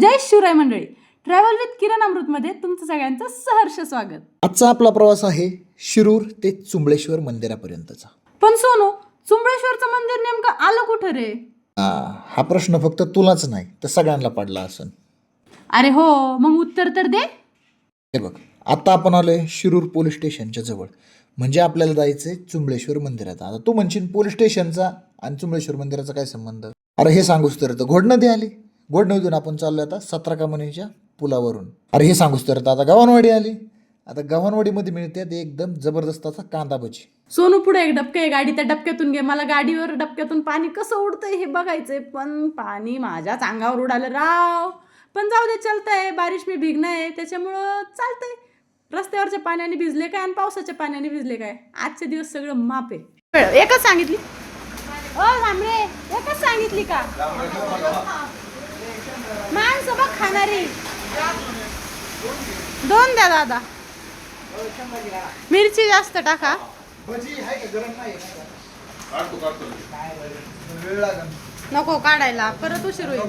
जय शिवराय मंडळी. Travel with किरण अमृतमध्ये तुमचं सगळ्यांचं सहर्ष स्वागत. आजचा आपला प्रवास आहे शिरूर ते चुंबळेश्वर मंदिरापर्यंतचा. पण सोनू चुंबळेश्वरचं मंदिर नेमकं आलं कुठं रे? आ, हा प्रश्न फक्त तुलाच नाही तर सगळ्यांना पडला असन. अरे हो मग उत्तर तर दे. हे बघ आता आपण आलोय शिरूर पोलीस स्टेशनच्या जवळ. म्हणजे आपल्याला जायचंय चुंबळेश्वर मंदिरात. आता तू म्हणशील पोलीस स्टेशनचा आणि चुंबळेश्वर मंदिराचा काय संबंध? अरे हे सांगूस तर घोड नदी आली. घोड नदीतून आपण चाललोय आता सतरा कमानीच्या पुलावरून. अरे हे सांगूस तर. आता गव्हाणवाडी आली. आता गव्हाणवाडीमध्ये मिळते ते एकदम जबरदस्त असा कांदा भजी. सोनू पुढे एक डबके आहे गाडी. त्या डबक्यातून घे. मला गाडीवर डबक्यातून पाणी कसं उडतंय हे बघायचंय. पण पाणी माझ्याच अंगावर उडालं राव. पण जाऊ दे चालतंय. बारिश मी भिगणं आहे त्याच्यामुळं चालतंय. रस्त्यावरच्या पाण्याने भिजले काय आणि पावसाच्या पाण्याने भिजले काय? आजचे दिवस सगळं माप आहे. एकच सांगितली? ओ थांबरे एकच सांगितली का? खाणारी. दोन द्या दादा. मिरची जास्त टाका. नको काढायला परत उशीर होईल.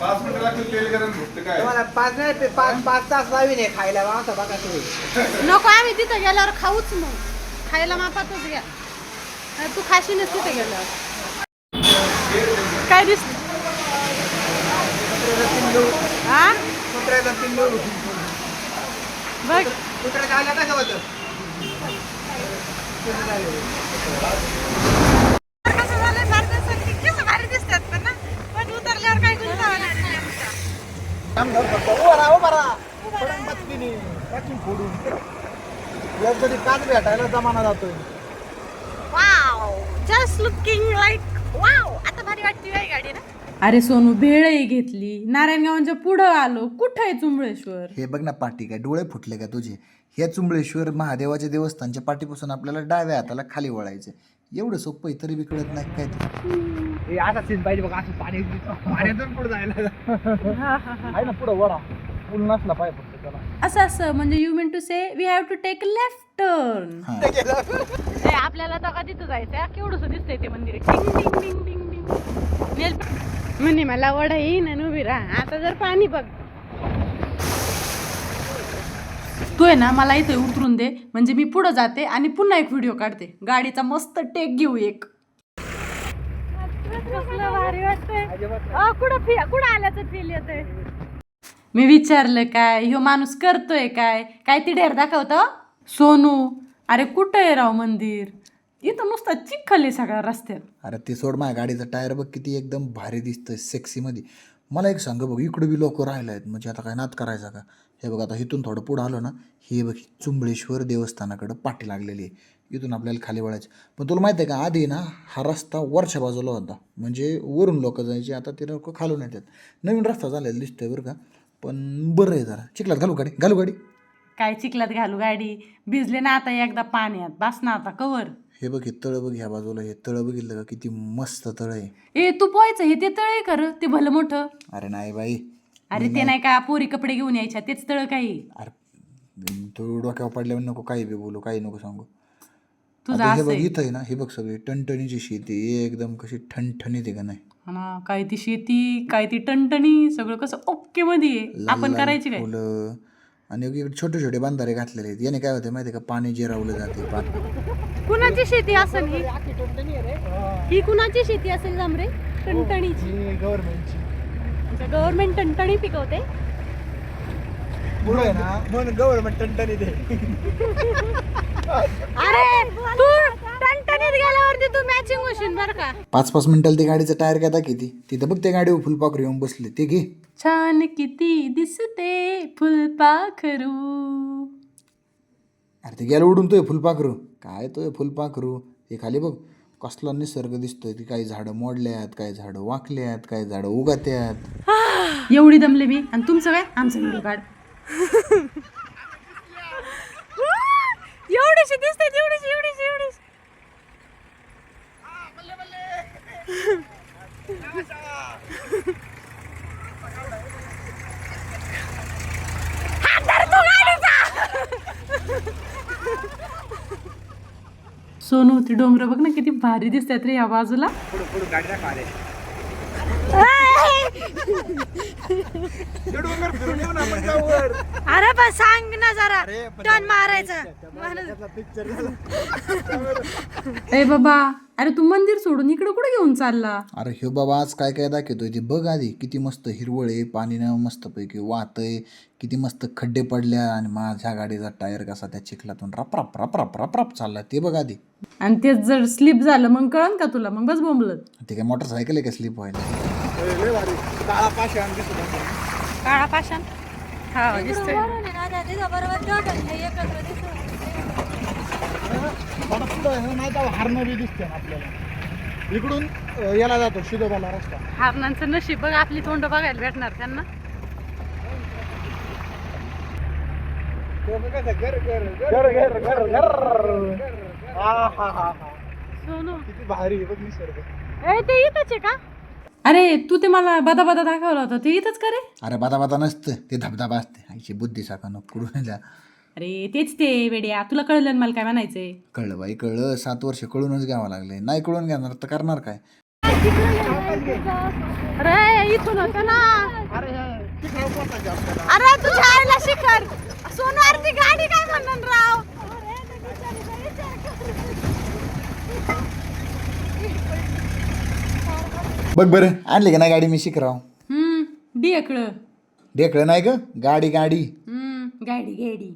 पाच मिनिटं लागतील तेल गरम फक्त काय तुम्हाला पाच नाही पाच पाच तास लावी नाही खायला मावसा बघा तुम्ही. नको आम्ही तिथं गेल्यावर खाऊच मग. खायला मापातच घ्या. तू खाशीनच तिथं गेल्यावर. काय दिसत? हा? कुत्र्याचा पिल्लू. बघ. कसं होतं फोडून याच्यासाठी काच भेटायला जमाना जातोय wow just looking like wow आता भारी वाटते गाडी ना अरे सोनू भेळही घेतली. नारायणगावांच्या पुढं आलो. कुठं आहे चुंबळेश्वर? हे बघ ना पाठी काय डोळे फुटले का तुझे? हे चुंबळेश्वर महादेवाच्या देवस्थानच्या पाठीपासून आपल्याला डाव्या हाताला खाली वळायचं एवढं सोपं आहे तरी बी कळत नाही काय ते हे असा सीन पाहिजे बघा असं पाणी पाण्यातून पुढे जायला आहे ना पुढं वडा पूल नसला पाहिजे फक्त त्याला. असं असं. म्हणजे you mean to say we have to take left turn हां. आपल्याला तर तिथं जायचंय? केवढंसं दिसतंय ते मंदिर? टिंग टिंग टिंग. म्हणे मला वडा येईन आणि उभी राहा. आता जर पाणी बघ. तू आहे ना मला इथे उतरून दे. म्हणजे मी पुढं जाते आणि पुन्हा एक व्हिडिओ काढते. गाडीचा मस्त टेक घेऊ एक. मी विचारलं काय? ह्यो माणूस करतोय काय? काय ती ढेर दाखवतो? सोनू. अरे कुठं आहे राव मंदिर? इथं नुसता चिखल सगळ्या रस्त्यात. अरे ते सोड माझ्या गाडीचं टायर बघ किती एकदम भारी दिसतंय सेक्सीमध्ये मला एक सांग बघ इकडे बी लोक राहिले आहेत म्हणजे आता काय नात करायचा का? हे बघ आता इथून थोडं पुढं आलो ना हे बघ चुंबळेश्वर देवस्थानाकडं पाठी लागलेली आहे. इथून आपल्याला खाली वळायचं. पण तुला माहिती आहे का आधी ना हा रस्ता वरच्या बाजूला होता. म्हणजे वरून लोक जायचे आता ते लोक खालून येतात. नवीन रस्ता झालेला दिसतोय बरं का. पण बरं आहे जरा. चिखलात घालू गाडी? घालू गाडी? काय चिखलात घालू गाडी? भिजले ना आता एकदा पाण्यात. बस ना आता कवर. हे बघ हे तळं बघ ह्या बाजूला हे तळं बघितलं का? किती मस्त तळं आहे. ए तू पोहायचं? हे ते तळ कर ते भलं मोठं. अरे नाही बाई. अरे ते नाही. का पोरी कपडे घेऊन यायच्या तेच तळ काही? अरे तू डोक्यावर पडल्यावर नको काही बी बोलू काही नको सांगू. तुझं आता हे असं बघ आहे. इथं आहे ना हे बघ सगळी टणटणीची शेती एकदम कशी ठणठणीत आहे का नाही? हा ना काय ती शेती काय ती टणटणी सगळं कसं ओके मध्ये आहे. आपण लाल करायची काय? फुलं आणि इकडे छोटे छोटे बांधारे घातलेले आहेत. याने काय होते माहिती का? पाणी जिरावलं जाते पा- कुणाची शेती असेल ही? ही कुणाची शेती असेल जांभरे? टणटणीची. गव्हर्नमेंटची गव्हर्नमेंट टणटणी पिकवते? पुढे ना म्हणून गव्हर्नमेंट टणटणी दे. अरे तू गेल्यावरती तू मॅचिंग होशील बरं का? पाच पाच मिनिटाला ते गाडीचं टायर काय किती तिथं बघ त्या गाडीवर फुलपाखरू येऊन बसले. ते घे. छान किती दिसते फुलपाखरू अरे ते गेलं उडून तोय फुलपाखरू काय तोय फुलपाखरू हे खाली बघ. कसला निसर्ग दिसतोय ती काही झाडं मोडल्यात काही झाडं वाकल्यात काही झाडं उगात्यात. एवढी दमले मी. आणि तुमचं काय? आमचं व्हिडिओ काढ. एवढीशी दिसते एवढीशी एवढीशी एवढीशी सोनू ती डोंगर बघ ना किती भारी दिसतात रे या बाजूला. पुढे पुढे गाडी दाखवा रे ए, डोंगर फिरून येऊ ना आपण जाऊ वर. अरे पण सांग ना जरा. टन मारायचं. ए बाबा अरे तू मंदिर सोडून इकडे कुठे घेऊन चालला? अरे ह्यो बाबा आज काय काय दाखवतोय ते बघ आधी. किती मस्त हिरवळ आहे पाणीनं मस्तपैकी वाहतंय. किती मस्त खड्डे पडल्या आणि माझ्या गाडीचा टायर कसा त्या चिखलातून रप रप रप रप रप रप चालला. ते बघ आधी. आणि तेच जर स्लिप झालं मग कळन का तुला? मग बस बोंबलत. ते काय मोटरसायकल आहे का स्लिप व्हायला? लय भारी. काळा पाषाण दिसत. काळा पाषाण हा दिसतोय हे नाही तर हरणं बी दिसते आपल्याला इकडून याला जातो शिदोबाला रस्ता. हारणांचं नशीब बघ आपली तोंड बघायला भेटणार त्यांना. घर घर घर घर हा हा हा हा सोनू. किती भारी आहे बघ निसर्ग. ए ते इथंच आहे का? अरे तू ते मला बदा बदा दाखवलं होतं. ते इथंच का रे? अरे बाता बाता नसतं. ते धबधबा असते. आईची बुद्धी साका नको कुठून आल्या. अरे तेच ते वेड्या. तुला कळलं ना मला काय म्हणायचंय? कळलं बाई कळलं. सात वर्ष कळूनच घ्यावं लागले नाही कळून घेणार तर करणार काय? अरे इथून होतं ना. अरे तुझ्या आईला शिखर सोनवार ती गाडी काय म्हणणार राव बघ बरं आणली का नाही गाडी मी शिकराव हम्म ढेकळं ढेकळं नाही ग गाडी गाडी. हम्म गाडी गाडी.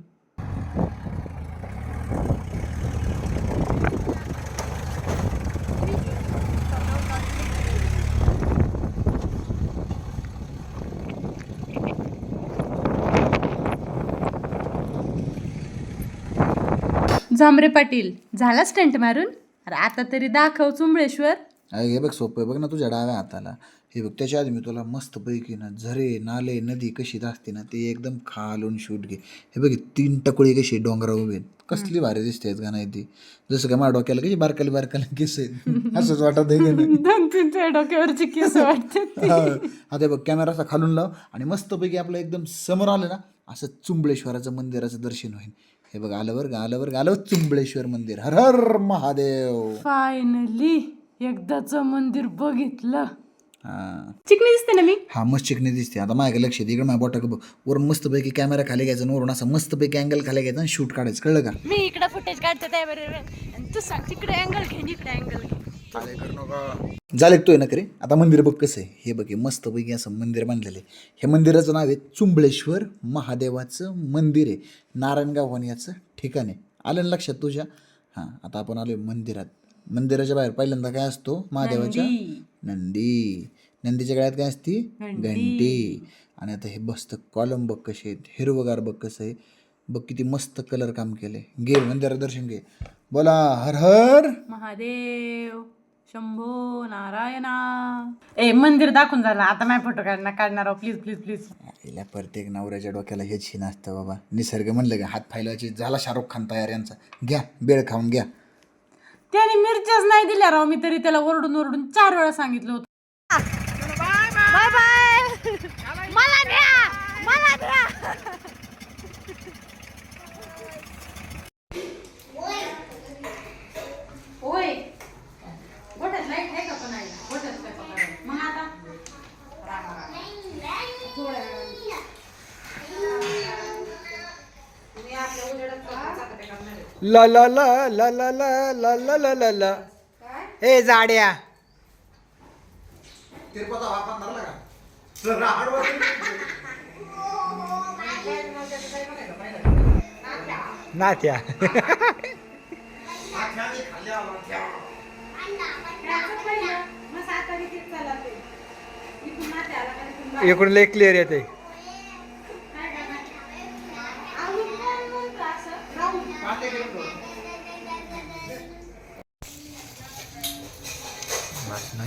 झांबरे पाटील झाला स्टंट मारून? अरे आता तरी दाखव चुंबळेश्वर. अरे हे बघ सोपं आहे बघ ना तुझ्या डाव्या हाताला हे बघ त्याच्या आधी मी तुला मस्तपैकी ना झरे नाले नदी कशी असते ना ते एकदम खालून शूट घे हे बघ तीन टकोळी कशी डोंगरा उभे आहेत. कसली भारी दिसते का नाही ती जसं काय माझ्या डोक्याला कशी बारकाली बारकाली केस आहेत असंच वाटत आहे का नाही दोन तीन तुझ्या डोक्यावरची केस वाटते हा. आता हे बघ कॅमेरा असा खालून लाव आणि मस्तपैकी आपलं एकदम समोर आलं ना असं चुंबळेश्वराचं मंदिराचं दर्शन होईल हे बघ आलं बरं का आलं बरं का आलं चुंबळेश्वर मंदिर हर हर महादेव फायनली एकदाच मंदिर बघितलं. हा. चिकनी दिसते ना मी? हा मस्त चिकणी दिसते. आता माझ्या लक्ष दे इकडे माझ्या बोटा बघ. वरून मस्तपैकी कॅमेरा खाली घ्यायचा आणि वरून असं मस्तपैकी अँगल खाली घ्यायचा आणि शूट काढायचं. कळलं का? मी इकडे फुटेज काढते त्याबरोबर आणि तू सांग तिकडे अँगल घे इकडे अँगल घे. झालं तो ना करे आता मंदिर बघ कसं आहे. हे बघ हे मस्तपैकी असं मंदिर बांधलेलं आहे. हे मंदिराचं नाव आहे चुंबळेश्वर महादेवाचं मंदिर आहे. नारायणगाव वनियाचं ठिकाण आहे. आलं ना लक्षात तुझ्या? हां आता आपण आलोय मंदिरात. मंदिराच्या बाहेर पहिल्यांदा काय असतो? महादेवाच्या नंदी. नंदीच्या गळ्यात काय असती? घंटी आणि आता हे बसतं कॉलम बघ कसे आहेत हिरवगार बघ कसं आहे. बघ किती मस्त कलर काम केलंय. घे मंदिरात दर्शन घे. बोला हर हर. महादेव शंभो नारायणा. ए मंदिर दाखवून झालं. आता नाही फोटो काढणार काढणार प्लीज प्लीज प्लीज आईला प्रत्येक नवऱ्याच्या डोक्याला हेच शिन असतं बाबा. निसर्ग म्हणलं का हात फायलाचे झाला शाहरुख खान तयार यांचा. घ्या बेळ खाऊन घ्या. त्याने मिरच्याच नाही दिल्या राव. मी तरी त्याला ओरडून ओरडून चार वेळा सांगितलं होतं. बाय बाय मला द्या मला द्या होय गोठ्यात लाइट आहे का पण आहे गोठ्यात काय पकडा मग आता ला ला ला ला ला ला ला ला ला ला ला ए जाड्या नात्या इकडून लय क्लिअर येते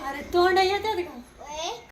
अरे तोंड येतात का